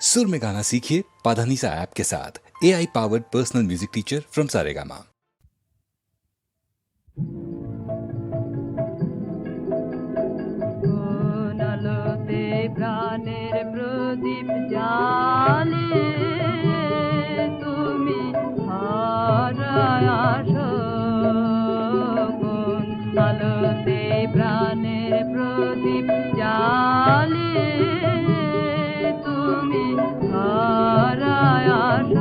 सुर में गाना सीखिए पाधानीसा ऐप के साथ A I powered personal music teacher from Saregama কোন আলোতে প্রাণের প্রদীপ জালে তুমি হারায় আসো কোন আলোতে প্রাণের প্রদীপ জালে me, Araya Shah.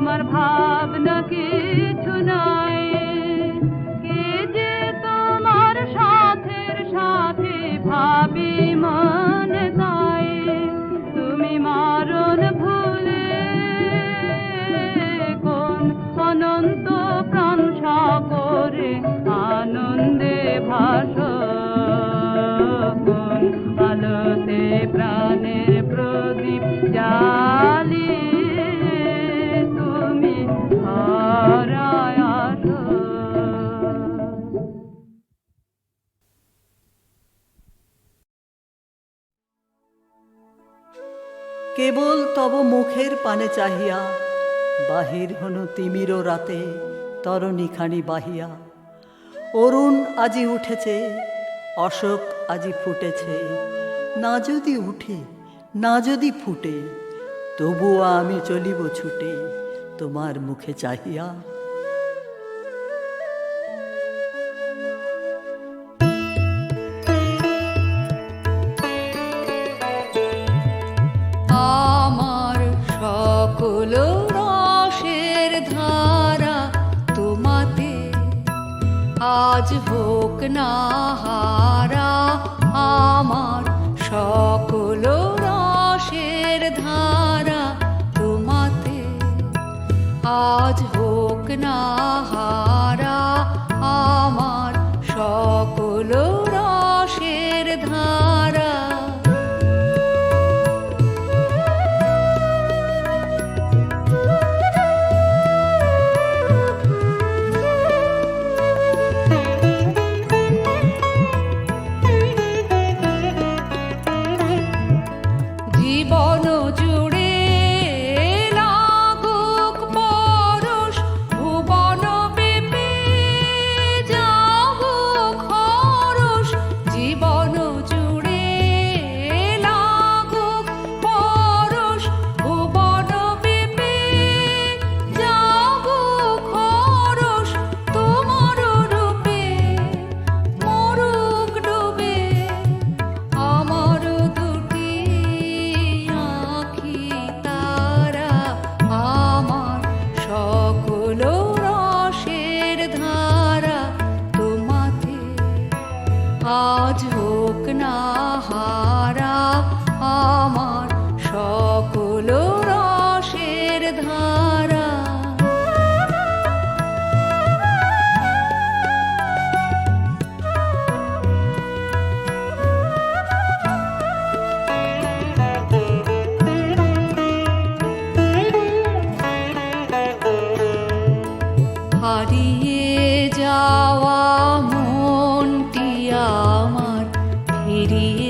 তোমার ভাবনা কেবল তব মুখের পানে চাহিয়া, বাহির হন তিমিরও রাতে তরণীখানি বাহিয়া। অরুণ আজি উঠেছে, অশোক আজি ফুটেছে, না যদি উঠে, না যদি ফুটে, তবুও আমি চলিব ছুটে, তোমার মুখে চাহিয়া। আজ হোক না হারা আমার সকল রসের ধারা তোমাতে আজ হোক না হারা। যাওয়া মনটি আমার ফিরিয়ে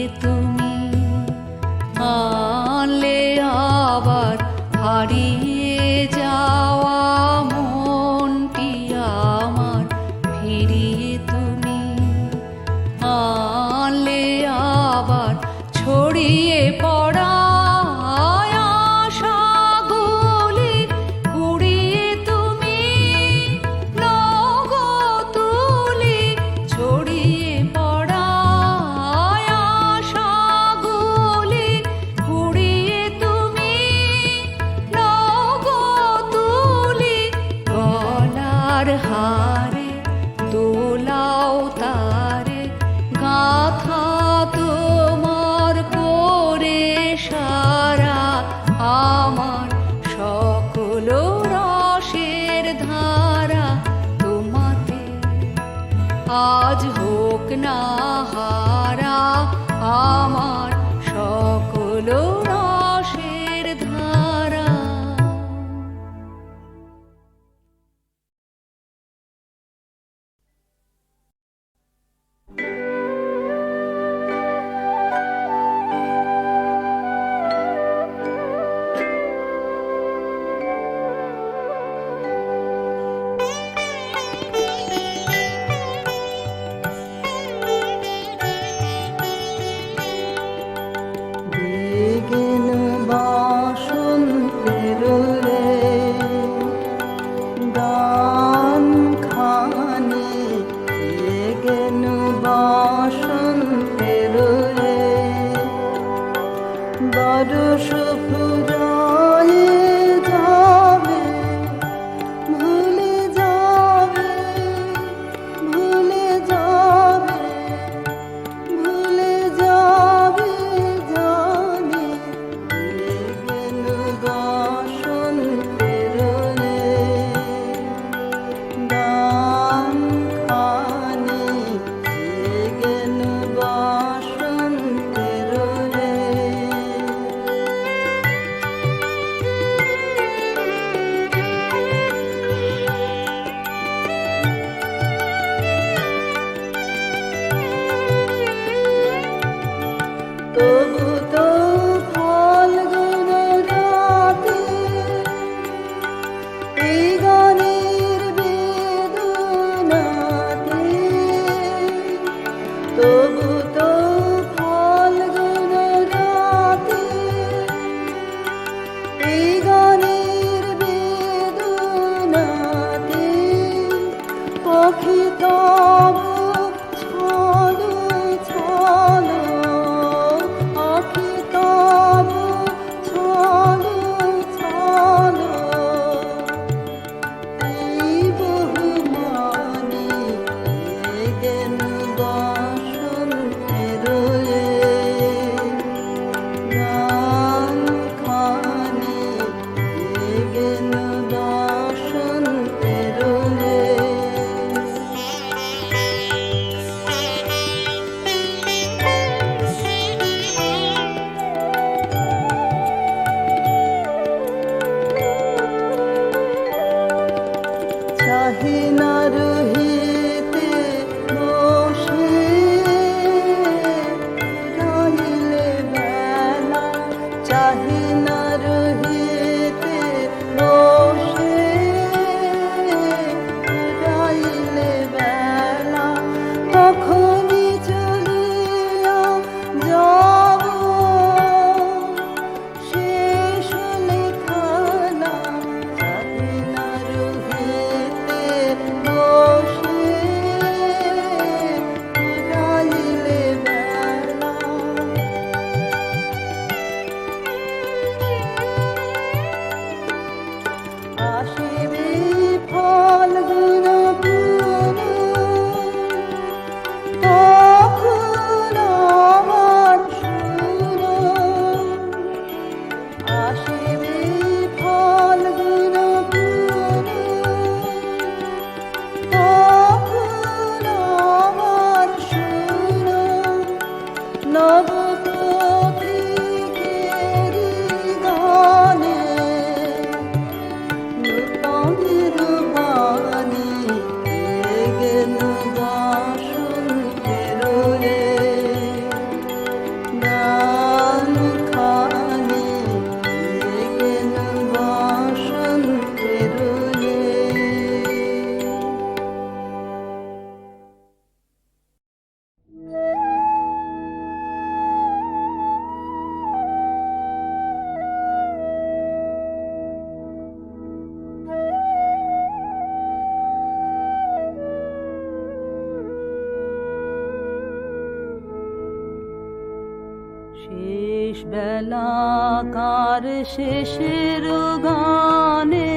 বেলাকার শেষের গানে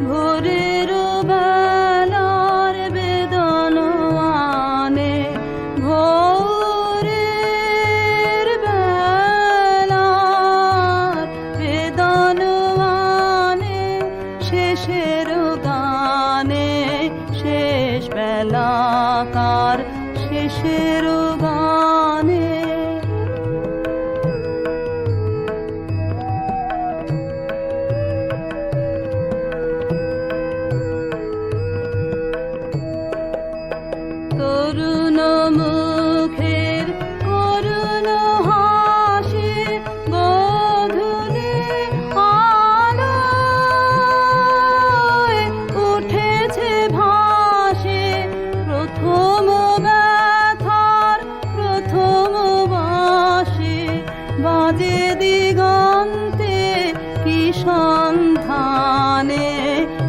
ভোরের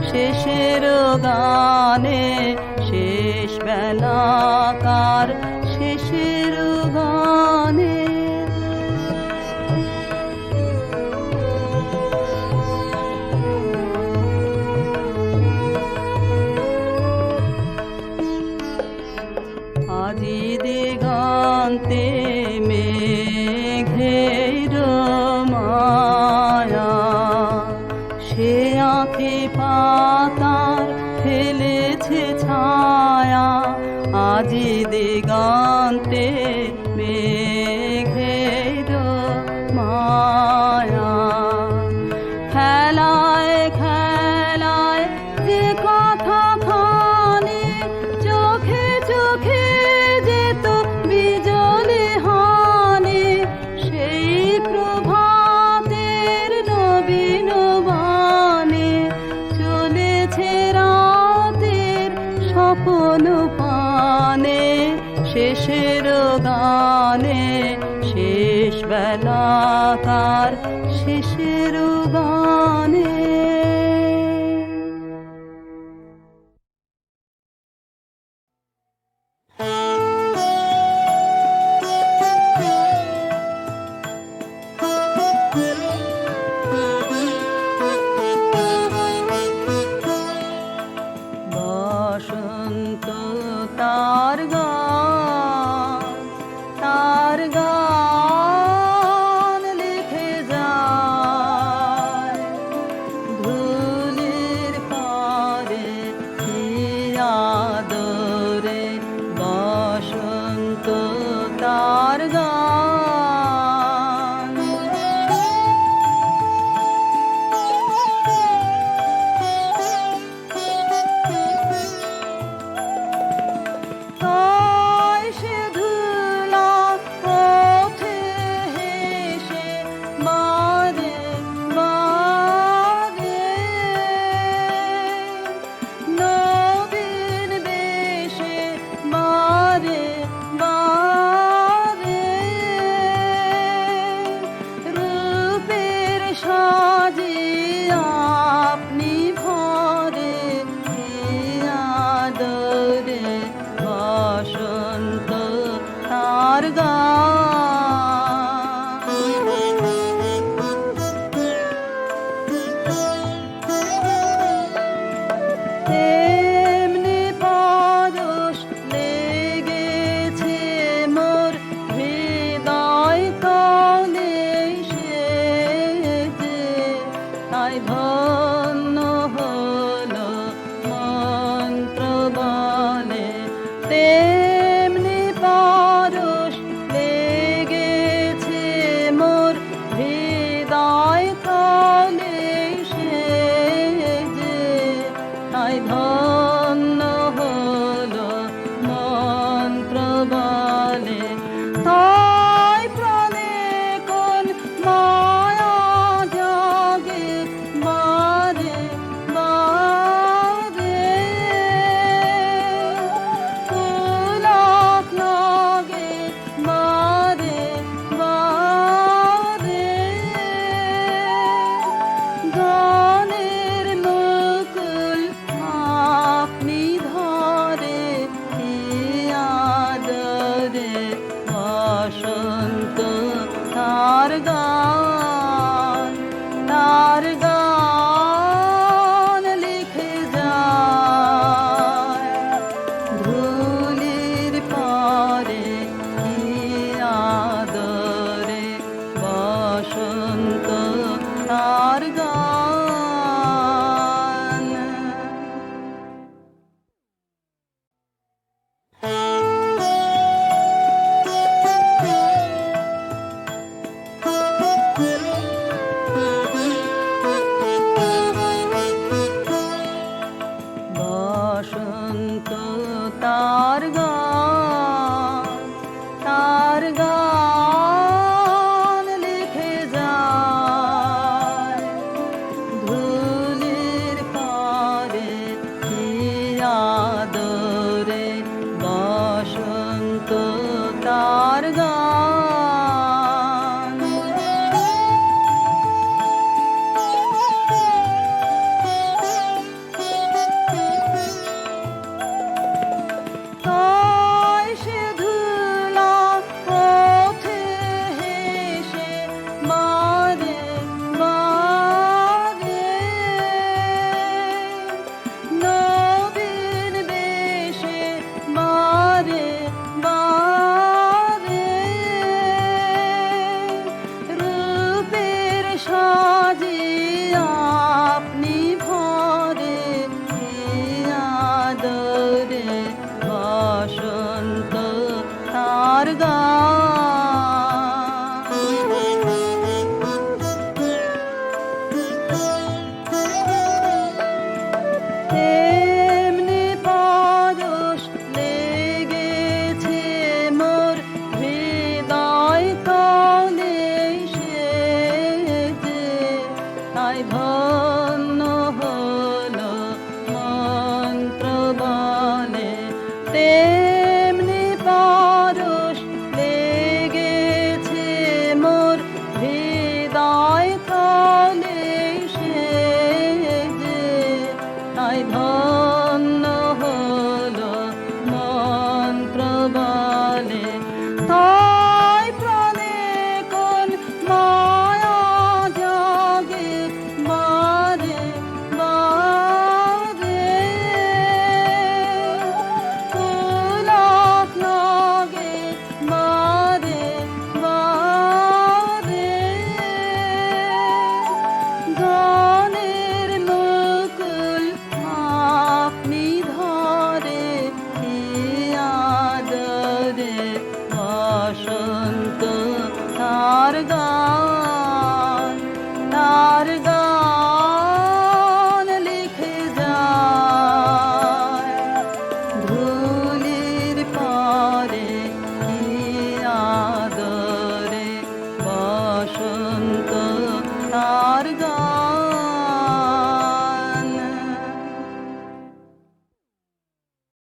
শেষের গানে শেষ বেলাকার শেষের গানে দিগন্তে